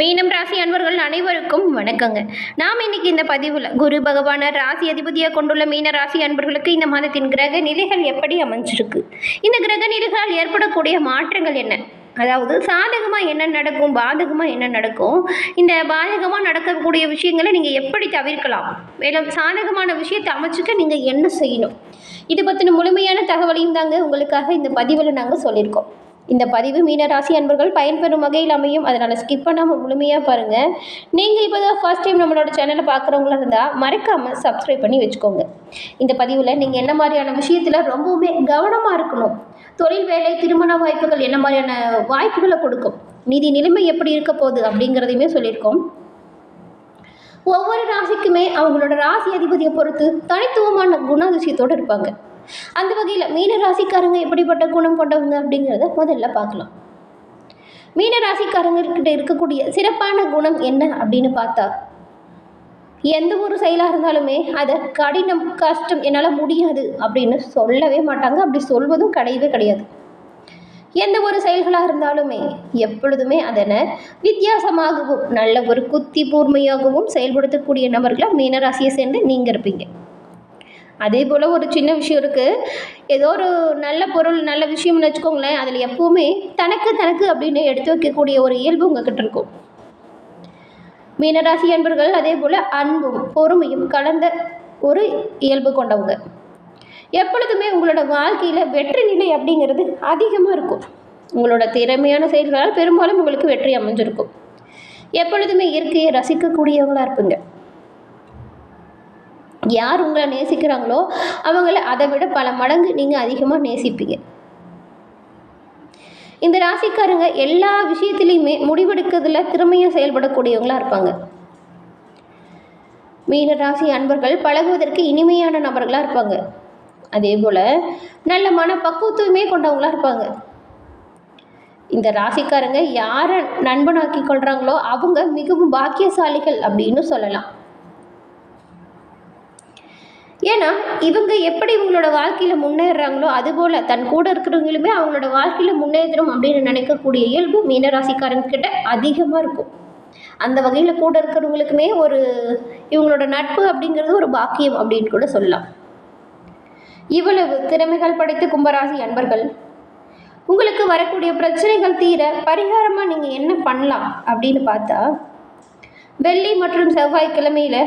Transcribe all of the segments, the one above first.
மீனம் ராசி அன்பர்கள் அனைவருக்கும் வணக்கங்க. நாம் இன்னைக்கு இந்த பதிவில் குரு பகவான ராசி அதிபதியாக கொண்டுள்ள மீன ராசி அன்பர்களுக்கு இந்த மாதத்தின் கிரக நிலைகள் எப்படி அமைஞ்சிருக்கு? இந்த கிரக நிலைகளால் ஏற்படக்கூடிய மாற்றங்கள் என்ன? அதாவது சாதகமாக என்ன நடக்கும் பாதகமாக என்ன நடக்கும்? இந்த பாதகமாக நடக்கக்கூடிய விஷயங்களை நீங்கள் எப்படி தவிர்க்கலாம்? மேலும் சாதகமான விஷயத்தை அமைச்சுக்க நீங்கள் என்ன செய்யணும்? இது பற்றின முழுமையான தகவலையும் தாங்க உங்களுக்காக இந்த பதிவில் நாங்கள் சொல்லியிருக்கோம். இந்த பதிவு மீனராசி அன்பர்கள் பயன்பெறும் வகையில் அமையும். அதனால் ஸ்கிப் பண்ணாமல் முழுமையாக பாருங்கள் நீங்கள் இப்போ தான் ஃபர்ஸ்ட் டைம் நம்மளோட சேனலை பார்க்குறவங்களா இருந்தால் மறக்காமல் சப்ஸ்கிரைப் பண்ணி வச்சுக்கோங்க. இந்த பதிவில் நீங்கள் என்ன மாதிரியான விஷயத்தில் ரொம்பவுமே கவனமாக இருக்கணும். தொழில் வேலை திருமண வாய்ப்புகள் என்ன மாதிரியான வாய்ப்புகளை கொடுக்கும். நிதி நிலைமை எப்படி இருக்க போகுது அப்படிங்கிறதையுமே சொல்லியிருக்கோம். ஒவ்வொரு ராசிக்குமே அவங்களோட ராசி அதிபதியை பொறுத்து தனித்துவமான குணாதிசயத்தோடு இருப்பாங்க. அந்த வகையில் மீன ராசிக்காரங்க எப்படிப்பட்ட குணம் கொண்டவங்க அப்படிங்கிறத முதல்ல பார்க்கலாம். மீன ராசிக்காரங்கக்கிட்ட இருக்கக்கூடிய சிறப்பான குணம் என்ன அப்படின்னு பார்த்தா எந்த ஒரு செயலாக இருந்தாலுமே அதை கடினம் கஷ்டம் என்னால் முடியாது அப்படின்னு சொல்லவே மாட்டாங்க. அப்படி சொல்வதும் கிடையவே கிடையாது. எந்த ஒரு செயல்களாக இருந்தாலுமே எப்பொழுதுமே அதனை வித்தியாசமாகவும் நல்ல ஒரு குத்தி கூர்மையாகவும் செயல்படுத்தக்கூடிய நபர்களாக மீனராசியை சேர்ந்து நீங்கள் இருப்பீங்க. அதே போல் ஒரு சின்ன விஷயம் இருக்குது ஏதோ ஒரு நல்ல பொருள் நல்ல விஷயம்னு வச்சுக்கோங்களேன். அதில் எப்போவுமே தனக்கு தனக்கு அப்படின்னு எடுத்து வைக்கக்கூடிய ஒரு இயல்பு உங்ககிட்ட இருக்கும். மீனராசி அன்பர்கள் அதே போல் அன்பும் பொறுமையும் கலந்த ஒரு இயல்பு கொண்டவங்க. எப்பொழுதுமே உங்களோட வாழ்க்கையில் வெற்றி நிலை அப்படிங்கிறது அதிகமாக இருக்கும். உங்களோட திறமையான செயல்களால் பெரும்பாலும் உங்களுக்கு வெற்றி அமைஞ்சிருக்கும். எப்பொழுதுமே இயற்கையை ரசிக்கக்கூடியவங்களாக இருப்பீங்க. யார் உங்களை நேசிக்கிறாங்களோ அவங்கள அதை விட பல மடங்கு நீங்கள் அதிகமாக நேசிப்பீங்க. இந்த ராசிக்காரங்க எல்லா விஷயத்துலையுமே முடிவெடுக்கிறதுல திறமையாக செயல்படக்கூடியவங்களாக இருப்பாங்க. மீன ராசி அன்பர்கள் பழகுவதற்கு இனிமையான நபர்களாக இருப்பாங்க. அதே போல் நல்ல மன பக்குவத்துவமே கொண்டவங்களாக இருப்பாங்க. இந்த ராசிக்காரங்க யாரை நண்பனாக்கி கொள்கிறாங்களோ அவங்க மிகவும் பாக்கியசாலிகள் அப்படின்னு சொல்லலாம். ஏன்னா இவங்க எப்படி இவங்களோட வாழ்க்கையில் முன்னேறுறாங்களோ அதுபோல் தன் கூட இருக்கிறவங்களுமே அவங்களோட வாழ்க்கையில் முன்னேறணும் அப்படின்னு நினைக்கக்கூடிய இயல்பு மீனராசிக்காரங்கிட்ட அதிகமாக இருக்கும். அந்த வகையில் கூட இருக்கிறவங்களுக்குமே ஒரு இவங்களோட நட்பு அப்படிங்கிறது ஒரு பாக்கியம் அப்படின்னு கூட சொல்லலாம். இவ்வளவு திறமைகள் படைத்த கும்பராசி அன்பர்கள் உங்களுக்கு வரக்கூடிய பிரச்சனைகள் தீர பரிகாரமாக நீங்கள் என்ன பண்ணலாம் அப்படின்னு பார்த்தா வெள்ளி மற்றும் செவ்வாய்க்கிழமையில்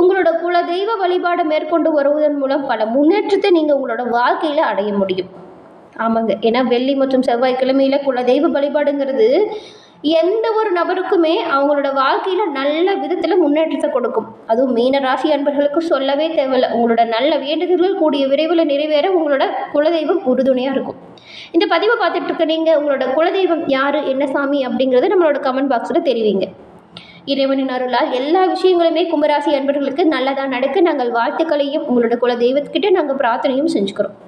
உங்களோட குல தெய்வ வழிபாடை மேற்கொண்டு வருவதன் மூலம் பல முன்னேற்றத்தை நீங்கள் உங்களோட வாழ்க்கையில் அடைய முடியும். ஆமாங்க. ஏன்னா வெள்ளி மற்றும் செவ்வாய்க்கிழமையில் குல தெய்வ வழிபாடுங்கிறது எந்த ஒரு நபருக்குமே அவங்களோட வாழ்க்கையில் நல்ல விதத்தில் முன்னேற்றத்தை கொடுக்கும். அதுவும் மீன ராசி அன்பர்களுக்கு சொல்லவே தேவையில்லை. உங்களோட நல்ல வேண்டுதல்கள் கூடிய விரைவில் நிறைவேற உங்களோட குலதெய்வம் உறுதுணையாக இருக்கும். இந்த பதிவை பார்த்துட்டு இருக்க நீங்கள் உங்களோட குலதெய்வம் யார்? என்ன சாமி? அப்படிங்கிறத நம்மளோட கமெண்ட் பாக்ஸில் தெரிவிங்க. இறைவனின் அருளால் எல்லா விஷயங்களுமே கும்பராசி அன்பர்களுக்கு நல்லதாக நடக்க நாங்கள் வாழ்த்துக்களையும் உங்களோட குல தெய்வத்துக்கிட்ட நாங்கள் பிரார்த்தனையும் செஞ்சுக்கிறோம்.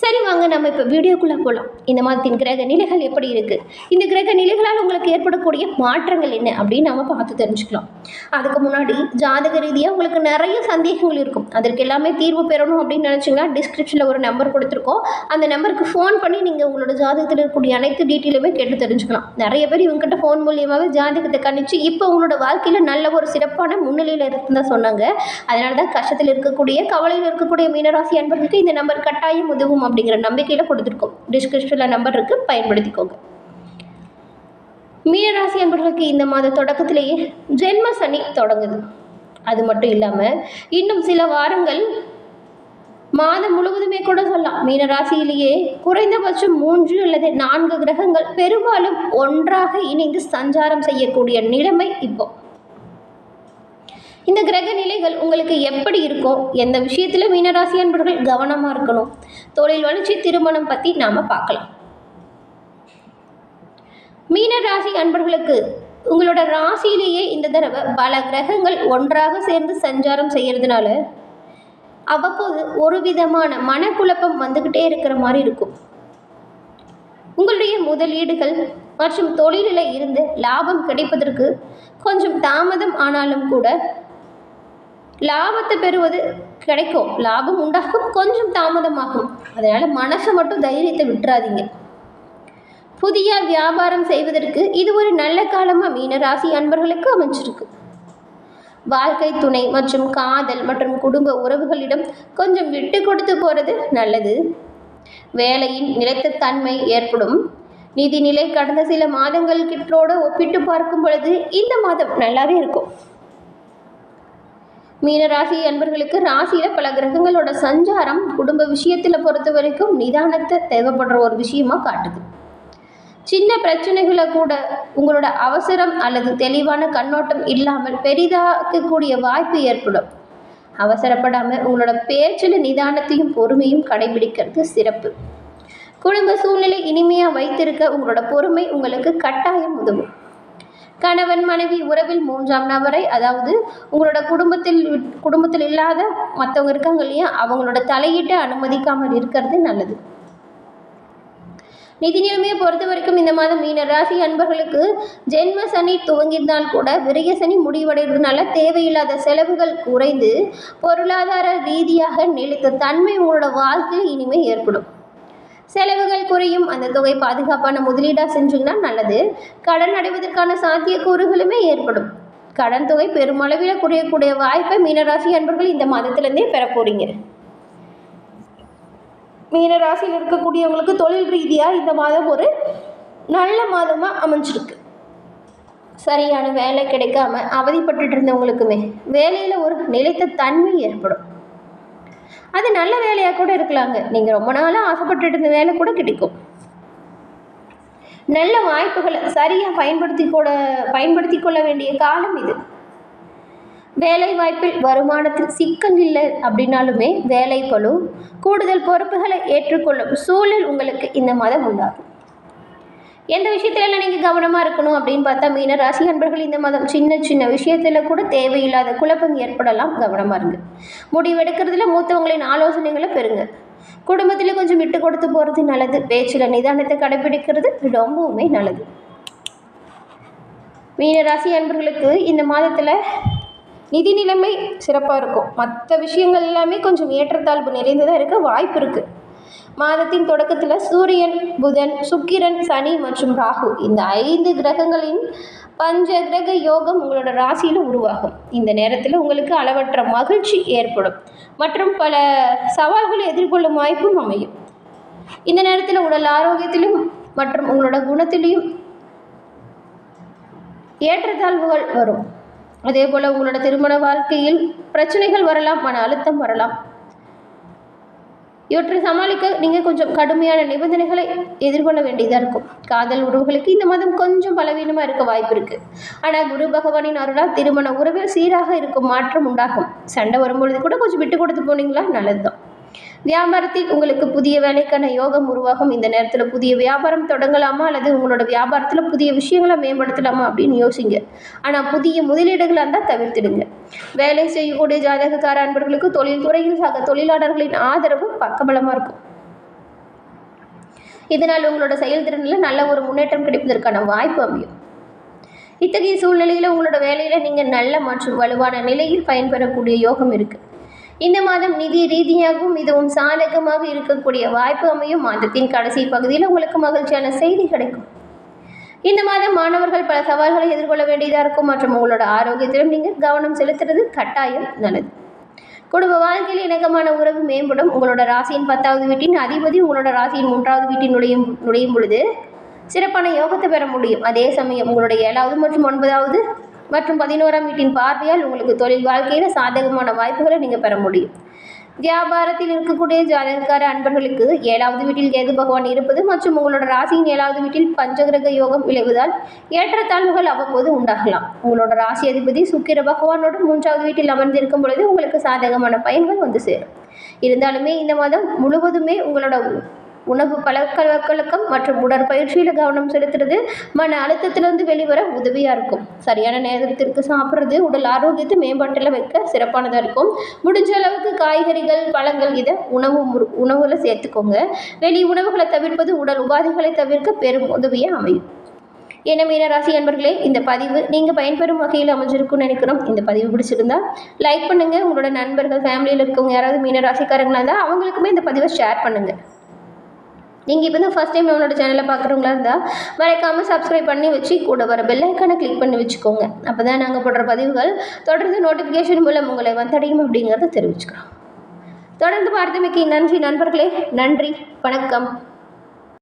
சரி வாங்க நம்ம இப்போ வீடியோக்குள்ளே போகலாம் இந்த மாதத்தின் கிரக நிலைகள் எப்படி இருக்குது இந்த கிரக நிலைகளால் உங்களுக்கு ஏற்படக்கூடிய மாற்றங்கள் என்ன அப்படின்னு நம்ம பார்த்து தெரிஞ்சுக்கலாம். அதுக்கு முன்னாடி ஜாதக ரீதியாக உங்களுக்கு நிறைய சந்தேகங்கள் இருக்கும். அதற்கு எல்லாமே தீர்வு பெறணும் அப்படின்னு நினச்சிங்கன்னா டிஸ்கிரிப்ஷனில் ஒரு நம்பர் கொடுத்துருக்கோம். அந்த நம்பருக்கு ஃபோன் பண்ணி நீங்கள் உங்களோட ஜாதகத்தில் இருக்கக்கூடிய அனைத்து டீட்டெயிலுமே கேட்டு தெரிஞ்சுக்கலாம். நிறைய பேர் இவங்ககிட்ட ஃபோன் மூலியமாகவே ஜாதகத்தை கணிச்சு இப்போ உங்களோட வாழ்க்கையில் நல்ல ஒரு சிறப்பான முன்னிலையில் இருக்குன்னு சொன்னாங்க. அதனால தான் கஷ்டத்தில் இருக்கக்கூடிய கவலையில் இருக்கக்கூடிய மீனராசி அன்பர்களுக்கு இந்த நம்பர் கட்டாயம் உதவும் அப்படிங்கிற நம்பிக்கையில் கொடுத்துருக்கோம். டிஸ்கிரிப்ஷனில் நம்பர் இருக்குது பயன்படுத்திக்கோங்க. மீனராசி அன்பர்களுக்கு இந்த மாத தொடக்கத்திலேயே ஜென்ம சனி தொடங்குது. அது மட்டும் இல்லாமல் இன்னும் சில வாரங்கள் மாதம் முழுவதுமே கூட சொல்லலாம். மீனராசியிலேயே குறைந்தபட்சம் மூன்று அல்லது நான்கு கிரகங்கள் பெரும்பாலும் ஒன்றாக இணைந்து சஞ்சாரம் செய்யக்கூடிய நிலைமை இப்போ. இந்த கிரக நிலைகள் உங்களுக்கு எப்படி இருக்கும் எந்த விஷயத்தில் மீனராசி அன்பர்கள் கவனமாக இருக்கணும். தொழில் வளர்ச்சி திருமணம் பற்றி நாம் பார்க்கலாம். மீனராசி அன்பர்களுக்கு உங்களோட ராசியிலேயே இந்த தடவை பல கிரகங்கள் ஒன்றாக சேர்ந்து சஞ்சாரம் செய்கிறதுனால அவ்வப்போது ஒரு விதமான மனக்குழப்பம் வந்துக்கிட்டே இருக்கிற மாதிரி இருக்கும். உங்களுடைய முதலீடுகள் மற்றும் தொழிலில் இருந்து லாபம் கிடைப்பதற்கு கொஞ்சம் தாமதம் ஆனாலும் கூட லாபத்தை பெறுவது கிடைக்கும். லாபம் உண்டாகும் கொஞ்சம் தாமதமாகும். அதனால் மனசை மட்டும் தைரியத்தை விட்டுறாதீங்க. புதிய வியாபாரம் செய்வதற்கு இது ஒரு நல்ல காலமாக மீனராசி அன்பர்களுக்கு அமைஞ்சிருக்கு. வாழ்க்கை துணை மற்றும் காதல் மற்றும் குடும்ப உறவுகளிடம் கொஞ்சம் விட்டு கொடுத்து போகிறது நல்லது. வேலையின் நிலைத்த தன்மை ஏற்படும். நிதிநிலை கடந்த சில மாதங்கள் கிட்டோட ஒப்பிட்டு பார்க்கும் பொழுது இந்த மாதம் நல்லாவே இருக்கும். மீனராசி அன்பர்களுக்கு ராசியில் பல கிரகங்களோட சஞ்சாரம் குடும்ப விஷயத்தில் பொறுத்த வரைக்கும் நிதானத்தை தேவைப்படுற ஒரு விஷயமா காட்டுது. சின்ன பிரச்சனைகளை கூட உங்களோட அவசரம் அல்லது தெளிவான கண்ணோட்டம் இல்லாமல் பெரிதாக்கக்கூடிய வாய்ப்பு ஏற்படும். அவசரப்படாமல் உங்களோட பேச்சில் நிதானத்தையும் பொறுமையும் கடைபிடிக்கிறது சிறப்பு. குடும்ப சூழ்நிலை இனிமையாக வைத்திருக்க உங்களோட பொறுமை உங்களுக்கு கட்டாயம் உதவும். கணவன் மனைவி உறவில் மூன்றாம் நபரை அதாவது உங்களோட குடும்பத்தில் குடும்பத்தில் இல்லாத மற்றவங்க இருக்காங்க இல்லையா அவங்களோட தலையீட்டை அனுமதிக்காமல் இருக்கிறது நல்லது. நிதி நிலைமையை பொறுத்த வரைக்கும் இந்த மாதம் மீன ராசி அன்பர்களுக்கு ஜென்ம சனி துவங்கியிருந்தால் கூட விரைய சனி முடிவடைகிறதுனால தேவையில்லாத செலவுகள் குறைந்து பொருளாதார ரீதியாக நிலைத்த தன்மை உங்களோட வாழ்க்கையில் இனிமே ஏற்படும். செலவுகள் குறையும். அந்த தொகை பாதுகாப்பான முதலீடாக செஞ்சீங்கன்னா நல்லது. கடன் அடைவதற்கான சாத்தியக்கூறுகளுமே ஏற்படும். கடன் தொகை பெருமளவில் குறையக்கூடிய வாய்ப்பை மீனராசி அன்பர்கள் இந்த மாதத்துலேருந்தே பெற போறீங்க. மீனராசியில் இருக்கக்கூடியவங்களுக்கு தொழில் ரீதியாக இந்த மாதம் ஒரு நல்ல மாதமாக அமைஞ்சிருக்கு. சரியான வேலை கிடைக்காம அவதிப்பட்டுட்டு இருந்தவங்களுக்குமே வேலையில் ஒரு நிலைத்த தன்மை ஏற்படும். அது நல்ல வேலையாக கூட இருக்கலாங்க. நீங்கள் ரொம்ப நாளாக ஆசைப்பட்டுட்டு இருந்த வேலை கூட கிடைக்கும். நல்ல வாய்ப்புகளை சரியாக பயன்படுத்தி கூட பயன்படுத்தி கொள்ள வேண்டிய காலம் இது. வேலை வாய்ப்பில் வருமானத்தில் சிக்கல் இல்லை அப்படின்னாலுமே வேலை பழு கூடுதல் பொறுப்புகளை ஏற்றுக்கொள்ளும் சூழல் உங்களுக்கு இந்த மாதம் உண்டாகும். எந்த விஷயத்துலலாம் நீங்கள் கவனமாக இருக்கணும் அப்படின்னு பார்த்தா மீன ராசி அன்பர்கள் இந்த மாதம் சின்ன சின்ன விஷயத்தில் கூட தேவையில்லாத குழப்பம் ஏற்படலாம். கவனமாக இருங்க. முடிவெடுக்கிறதுல மூத்தவங்களின் ஆலோசனைகளை பெறுங்க. குடும்பத்தில் கொஞ்சம் விட்டு கொடுத்து போகிறது நல்லது. பேச்சில் நிதானத்தை கடைபிடிக்கிறது ரொம்பவுமே நல்லது. மீனராசி அன்பர்களுக்கு இந்த மாதத்தில் நிதி நிலைமை சிறப்பாக இருக்கும். மற்ற விஷயங்கள் எல்லாமே கொஞ்சம் ஏற்றத்தாழ்வு நிறைந்ததாக இருக்க வாய்ப்பு இருக்குது மாதத்தின் தொடக்கத்தில் சூரியன் புதன் சுக்கிரன் சனி மற்றும் ராகு. இந்த ஐந்து கிரகங்களின் பஞ்ச கிரக யோகம் உங்களோட ராசியில் உருவாகும். இந்த நேரத்தில் உங்களுக்கு அளவற்ற மகிழ்ச்சி ஏற்படும். மற்றும் பல சவால்களை எதிர்கொள்ளும் வாய்ப்பும் அமையும். இந்த நேரத்தில் உடல் ஆரோக்கியத்திலும் மற்றும் உங்களோட குணத்திலையும் ஏற்றத்தாழ்வுகள் வரும். அதே போல் உங்களோட திருமண வாழ்க்கையில் பிரச்சனைகள் வரலாம் மன அழுத்தம் வரலாம். இவற்றை சமாளிக்க நீங்கள் கொஞ்சம் கடுமையான நிபந்தனைகளை எதிர்கொள்ள வேண்டியதாக இருக்கும். காதல் உறவுகளுக்கு இந்த மாதம் கொஞ்சம் பலவீனமாக இருக்க வாய்ப்பு இருக்குது ஆனால் குரு பகவானின் அருளால் திருமண உறவில் சீராக இருக்கும் மாற்றம் உண்டாகும். சண்டை வரும்பொழுது கூட கொஞ்சம் விட்டு கொடுத்து போனீங்களா? நல்லது தான் வியாபாரத்தில் உங்களுக்கு புதிய வேலைக்கான யோகம் உருவாகும். இந்த நேரத்தில் புதிய வியாபாரம் தொடங்கலாமா? அல்லது உங்களோட வியாபாரத்தில் புதிய விஷயங்களை மேம்படுத்தலாமா? அப்படின்னு யோசிங்க. ஆனால் புதிய முதலீடுகளாக இருந்தால் தவிர்த்திடுங்க. வேலை செய்யக்கூடிய ஜாதகக்கார அன்பர்களுக்கு தொழில் துறையில் சக தொழிலாளர்களின் ஆதரவு பக்கபலமாக இருக்கும். இதனால் உங்களோட செயல்திறனில் நல்ல ஒரு முன்னேற்றம் கிடைப்பதற்கான வாய்ப்பு அமையும். இத்தகைய சூழ்நிலையில் உங்களோட வேலையில் நீங்கள் நல்ல மற்றும் வலுவான நிலையில் பயன்பெறக்கூடிய யோகம் இருக்குது இந்த மாதம் நிதி ரீதியாகவும் மிகவும் சாதகமாக இருக்கக்கூடிய வாய்ப்பு அமையும். மாதத்தின் கடைசி பகுதியில் உங்களுக்கு மகிழ்ச்சியான செய்தி கிடைக்கும். இந்த மாதம் மாணவர்கள் பல சவால்களை எதிர்கொள்ள வேண்டியதாக இருக்கும் மற்றும் உங்களோட ஆரோக்கியத்திலும் நீங்கள் கவனம் செலுத்துறது கட்டாயம் நல்லது. குடும்ப வாழ்க்கையில் இணக்கமான உறவு மேம்படும். உங்களோட ராசியின் பத்தாவது வீட்டின் அதிபதி உங்களோட ராசியின் மூன்றாவது வீட்டின் நுழையும் நுழையும் பொழுது சிறப்பான யோகத்தை பெற முடியும். அதே சமயம் உங்களுடைய ஏழாவது மற்றும் ஒன்பதாவது மற்றும் பதினோராம் வீட்டின் பார்வையால் உங்களுக்கு தொழில் வாழ்க்கையில் சாதகமான வாய்ப்புகளை நீங்கள் பெற முடியும். வியாபாரத்தில் இருக்கக்கூடிய ஜாதகக்கார அன்பர்களுக்கு ஏழாவது வீட்டில் கேது பகவான் இருப்பது மற்றும் உங்களோட ராசியின் ஏழாவது வீட்டில் பஞ்சகிரக யோகம் விளைவதால் ஏற்றத்தாழ்வுகள் அவ்வப்போது உண்டாகலாம். உங்களோட ராசி அதிபதி சுக்கிர பகவானோடு மூன்றாவது வீட்டில் அமர்ந்திருக்கும் பொழுது உங்களுக்கு சாதகமான பயன்கள் வந்து சேரும். இருந்தாலுமே இந்த மாதம் முழுவதுமே உங்களோட உணவு பழக்கவழக்கம் மற்றும் உடற்பயிற்சியில் கவனம் செலுத்துறது மன அழுத்தத்திலிருந்து வெளிவர உதவியாக இருக்கும். சரியான நேரத்திற்கு சாப்பிட்றது உடல் ஆரோக்கியத்தை மேம்பாட்டில் வைக்க சிறப்பானதாக இருக்கும். முடிஞ்ச அளவுக்கு காய்கறிகள் பழங்கள் இதை உணவு முறு- உணவுல சேர்த்துக்கோங்க. வெளி உணவுகளை தவிர்ப்பது உடல் உபாதைகளை தவிர்க்க பெரும் உதவியாக அமையும். என்ன மீனராசி அன்பர்களே இந்த பதிவு நீங்கள் பயன்பெறும் வகையில் அமைஞ்சிருக்கும்னு நினைக்கிறோம். இந்த பதிவு பிடிச்சிருந்தா லைக் பண்ணுங்கள் உங்களோட நண்பர்கள் ஃபேமிலியில் இருக்கவங்க யாராவது மீனராசிக்காரங்களாக இருந்தால் அவங்களுக்குமே இந்த பதிவை ஷேர் பண்ணுங்கள் நீங்கள் இப்போ தான் ஃபஸ்ட் டைம் நம்மளோட சேனலை பார்க்குறவங்களா இருந்தால் மறக்காமல் சப்ஸ்கிரைப் பண்ணி வச்சு கூட வர பெல் கிளிக் பண்ணி வச்சுக்கோங்க. அப்போ தான் நாங்கள் போடுற பதிவுகள் தொடர்ந்து நோட்டிஃபிகேஷன் மூலம் உங்களை வந்தடையும் அப்படிங்கிறத தெரிவிச்சுக்கிறோம். தொடர்ந்து பார்த்தமைக்கு நன்றி நண்பர்களே. நன்றி. வணக்கம்.